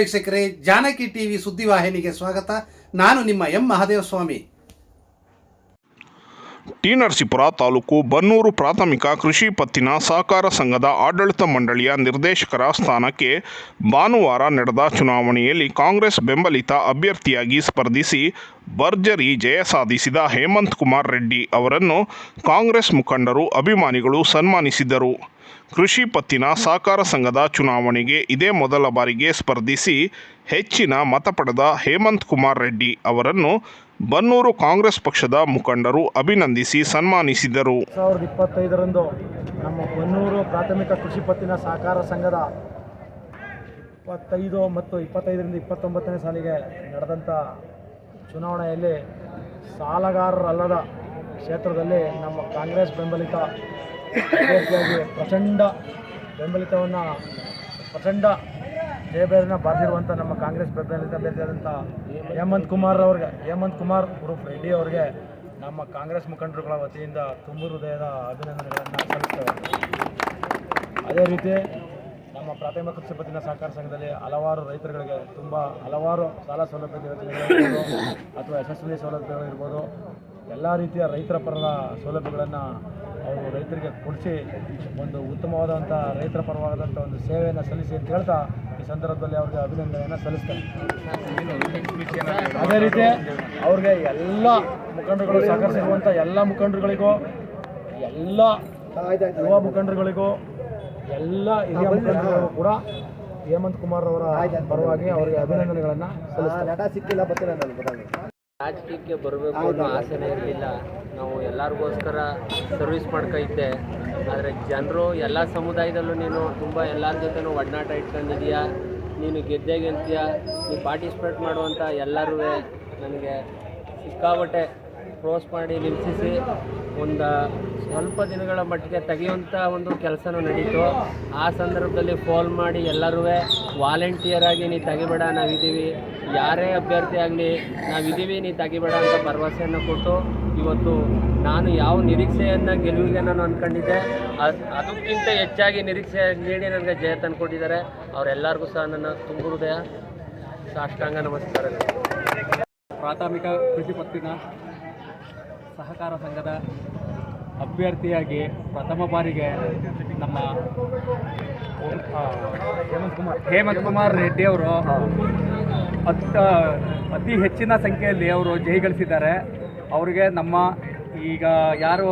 ವೀಕ್ಷಕರೇ, ಜಾನಕಿ ಟಿವಿ ಸುದ್ದಿವಾಹಿನಿಗೆ ಸ್ವಾಗತ. ನಾನು ನಿಮ್ಮ ಎಂ ಮಹಾದೇವ ಸ್ವಾಮಿ ಟಿ ನರಸೀಪುರ ತಾಲೂಕು ಬನ್ನೂರು ಪ್ರಾಥಮಿಕ ಕೃಷಿ ಪತ್ತಿನ ಸಹಕಾರ ಸಂಘದ ಆಡಳಿತ ಮಂಡಳಿಯ ನಿರ್ದೇಶಕರ ಸ್ಥಾನಕ್ಕೆ ಭಾನುವಾರ ನಡೆದ ಚುನಾವಣೆಯಲ್ಲಿ ಕಾಂಗ್ರೆಸ್ ಬೆಂಬಲಿತ ಅಭ್ಯರ್ಥಿಯಾಗಿ ಸ್ಪರ್ಧಿಸಿ ಭರ್ಜರಿ ಜಯ ಸಾಧಿಸಿದ ಹೇಮಂತ್ ಕುಮಾರ್ ರೆಡ್ಡಿ ಅವರನ್ನು ಕಾಂಗ್ರೆಸ್ ಮುಖಂಡರು ಅಭಿಮಾನಿಗಳು ಸನ್ಮಾನಿಸಿದರು. ಕೃಷಿ ಪತ್ತಿನ ಸಹಕಾರ ಸಂಘದ ಚುನಾವಣೆಗೆ ಇದೇ ಮೊದಲ ಬಾರಿಗೆ ಸ್ಪರ್ಧಿಸಿ ಹೆಚ್ಚಿನ ಮತ ಪಡೆದ ಹೇಮಂತ್ ಕುಮಾರ್ ರೆಡ್ಡಿ ಅವರನ್ನು ಬನ್ನೂರು ಕಾಂಗ್ರೆಸ್ ಪಕ್ಷದ ಮುಖಂಡರು ಅಭಿನಂದಿಸಿ ಸನ್ಮಾನಿಸಿದರು. ಸಾವಿರದ ಇಪ್ಪತ್ತೈದರಂದು ನಮ್ಮ ಬನ್ನೂರು ಪ್ರಾಥಮಿಕ ಕೃಷಿ ಪತ್ತಿನ ಸಹಕಾರ ಸಂಘದ ಇಪ್ಪತ್ತೈದು ಮತ್ತು ಇಪ್ಪತ್ತೈದರಿಂದ ಇಪ್ಪತ್ತೊಂಬತ್ತನೇ ಸಾಲಿಗೆ ನಡೆದಂಥ ಚುನಾವಣೆಯಲ್ಲಿ ಸಾಲಗಾರರಲ್ಲದ ಕ್ಷೇತ್ರದಲ್ಲಿ ನಮ್ಮ ಕಾಂಗ್ರೆಸ್ ಬೆಂಬಲಿತ ಅಭ್ಯರ್ಥಿಯಾಗಿ ಪ್ರಚಂಡ ಬೆಂಬಲಿತವನ್ನು, ಪ್ರಚಂಡ ಜಯಭೇರನ್ನ ಬಾರಿಸಿರುವಂಥ ನಮ್ಮ ಕಾಂಗ್ರೆಸ್ ಬೆಂಬಲಿತ ಅಭ್ಯರ್ಥಿಯಾದಂಥ ಹೇಮಂತ್ ಕುಮಾರ್ ಅವ್ರಿಗೆ ಹೇಮಂತ್ ಕುಮಾರ್ ಗ್ರೂಪ್ ರೆಡ್ಡಿ ಅವರಿಗೆ ನಮ್ಮ ಕಾಂಗ್ರೆಸ್ ಮುಖಂಡರುಗಳ ವತಿಯಿಂದ ತುಂಬು ಹೃದಯದ ಅಭಿನಂದನೆಗಳನ್ನು ಸಲ್ಲಿಸ್ತೇವೆ. ಅದೇ ರೀತಿ ನಮ್ಮ ಪ್ರಾಥಮಿಕ ಕೃಷಿ ಪತ್ತಿನ ಸಹಕಾರ ಸಂಘದಲ್ಲಿ ಹಲವಾರು ರೈತರುಗಳಿಗೆ ತುಂಬ ಹಲವಾರು ಸಾಲ ಸೌಲಭ್ಯದ ಯೋಜನೆಗಳಿರ್ಬೋದು ಅಥವಾ ಯಶಸ್ವಿ ಸೌಲಭ್ಯಗಳು ಇರ್ಬೋದು. ಎಲ್ಲ ರೀತಿಯ ರೈತರ ಪರದ ಸೌಲಭ್ಯಗಳನ್ನು ಅವರು ರೈತರಿಗೆ ಕೊಡಿಸಿ ಒಂದು ಉತ್ತಮವಾದಂಥ ರೈತರ ಪರವಾದಂಥ ಒಂದು ಸೇವೆಯನ್ನು ಸಲ್ಲಿಸಿ ಅಂತ ಹೇಳ್ತಾ ಈ ಸಂದರ್ಭದಲ್ಲಿ ಅವ್ರಿಗೆ ಅಭಿನಂದನೆಯನ್ನು ಸಲ್ಲಿಸ್ತಾರೆ ಅದೇ ರೀತಿ ಅವ್ರಿಗೆ ಎಲ್ಲ ಮುಖಂಡರುಗಳು ಸಹಕರಿಸಿರುವಂಥ ಎಲ್ಲ ಮುಖಂಡರುಗಳಿಗೂ, ಎಲ್ಲ ಯುವ ಮುಖಂಡರುಗಳಿಗೂ, ಎಲ್ಲ ಹಿರಿಯ ಮುಖಂಡರುಗಳಿಗೂ ಕೂಡ ಹೇಮಂತ್ ಕುಮಾರ್ ಅವರ ಪರವಾಗಿ ಅವರಿಗೆ ಅಭಿನಂದನೆಗಳನ್ನು ಸಲ್ಲಿಸ್ತೇನೆ. ರಾಜಕೀಯಕ್ಕೆ ಬರಬೇಕು ಅನ್ನೋ ಆಸೆನೇ ಇರಲಿಲ್ಲ. ನಾವು ಎಲ್ಲರಿಗೋಸ್ಕರ ಸರ್ವಿಸ್ ಮಾಡ್ಕೈತೆ ಆದರೆ ಜನರು ಎಲ್ಲ ಸಮುದಾಯದಲ್ಲೂ ನೀನು ತುಂಬ ಎಲ್ಲರ ಜೊತೆನೂ ಒಡನಾಟ ಇಟ್ಕೊಂಡಿದೀಯ. ನೀನು ಗೆದ್ದೇ ಗೆಲ್ತೀಯ. ನೀನು ಪಾರ್ಟಿಸಿಪೇಟ್ ಮಾಡುವಂಥ ಎಲ್ಲರೂ ನನಗೆ ಸಿಕ್ಕಾಬಟ್ಟೆ ಕ್ರೋಸ್ ಮಾಡಿ ನಿಲ್ಲಿಸಿ ಒಂದು ಸ್ವಲ್ಪ ದಿನಗಳ ಮಟ್ಟಿಗೆ ತೆಗೆಯುವಂಥ ಒಂದು ಕೆಲಸನೂ ನಡೀತು. ಆ ಸಂದರ್ಭದಲ್ಲಿ ಫೋನ್ ಮಾಡಿ ಎಲ್ಲರೂ ವಾಲಂಟಿಯರ್ ಆಗಿ ನೀ ತೆಗಿಬೇಡ, ನಾವಿದ್ದೀವಿ. ಯಾರೇ ಅಭ್ಯರ್ಥಿ ಆಗಲಿ, ನಾವಿದ್ದೀವಿ, ನೀ ತೆಗಿಬೇಡ ಅಂತ ಭರವಸೆಯನ್ನು ಕೊಟ್ಟು ಇವತ್ತು ನಾನು ಯಾವ ನಿರೀಕ್ಷೆಯನ್ನು ಗೆಲುವಿಗೆ ನಾನು ಅಂದ್ಕೊಂಡಿದ್ದೆ ಅದ್- ಅದಕ್ಕಿಂತ ಹೆಚ್ಚಾಗಿ ನಿರೀಕ್ಷೆ ನೀಡಿ ನನಗೆ ಜಯ ತಂದುಕೊಟ್ಟಿದ್ದಾರೆ ಅವರೆಲ್ಲರಿಗೂ ಸಹ ನನ್ನ ತುಂಬ ಹೃದಯ, ಸಾಷ್ಟಾಂಗ ನಮಸ್ಕಾರ. ಪ್ರಾಥಮಿಕ ಕೃಷಿ ಪತ್ತಿನ ಸಹಕಾರ ಸಂಘದ ಅಭ್ಯರ್ಥಿಯಾಗಿ ಪ್ರಥಮ ಬಾರಿಗೆ ನಮ್ಮ ಹೇಮಂತ್ ಕುಮಾರ್ ಹೇಮಂತ್ ಕುಮಾರ್ ರೆಡ್ಡಿ ಅವರು ಅತ್ತ ಅತಿ ಹೆಚ್ಚಿನ ಸಂಖ್ಯೆಯಲ್ಲಿ ಅವರು ಜಯಗಳಿಸಿದ್ದಾರೆ ಅವರಿಗೆ ನಮ್ಮ ಈಗ ಯಾರು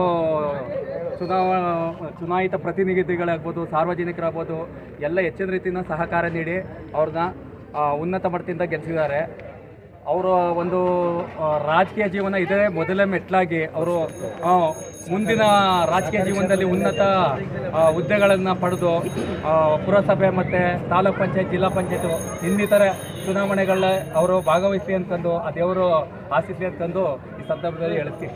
ಚುನಾವ ಚುನಾಯಿತ ಪ್ರತಿನಿಧಿಗಳಾಗ್ಬೋದು, ಸಾರ್ವಜನಿಕರಾಗ್ಬೋದು, ಎಲ್ಲ ಹೆಚ್ಚಿನ ರೀತಿಯ ಸಹಕಾರ ನೀಡಿ ಅವ್ರನ್ನ ಉನ್ನತ ಮಟ್ಟದಿಂದ ಗೆಲ್ಲಿಸಿದ್ದಾರೆ ಅವರ ಒಂದು ರಾಜಕೀಯ ಜೀವನ ಇದೇ ಮೊದಲೇ ಮೆಟ್ಲಾಗಿ. ಅವರು ಮುಂದಿನ ರಾಜಕೀಯ ಜೀವನದಲ್ಲಿ ಉನ್ನತ ಹುದ್ದೆಗಳನ್ನು ಪಡೆದು ಪುರಸಭೆ ಮತ್ತು ತಾಲೂಕ್ ಪಂಚಾಯತ್, ಜಿಲ್ಲಾ ಪಂಚಾಯತ್ ಇನ್ನಿತರ ಚುನಾವಣೆಗಳ ಅವರು ಭಾಗವಹಿಸಿ ಅಂತಂದು, ಆ ದೇವರು ಆಸಿಸಿ ಅಂತಂದು ಈ ಸಂದರ್ಭದಲ್ಲಿ ಹೇಳುತ್ತೀನಿ.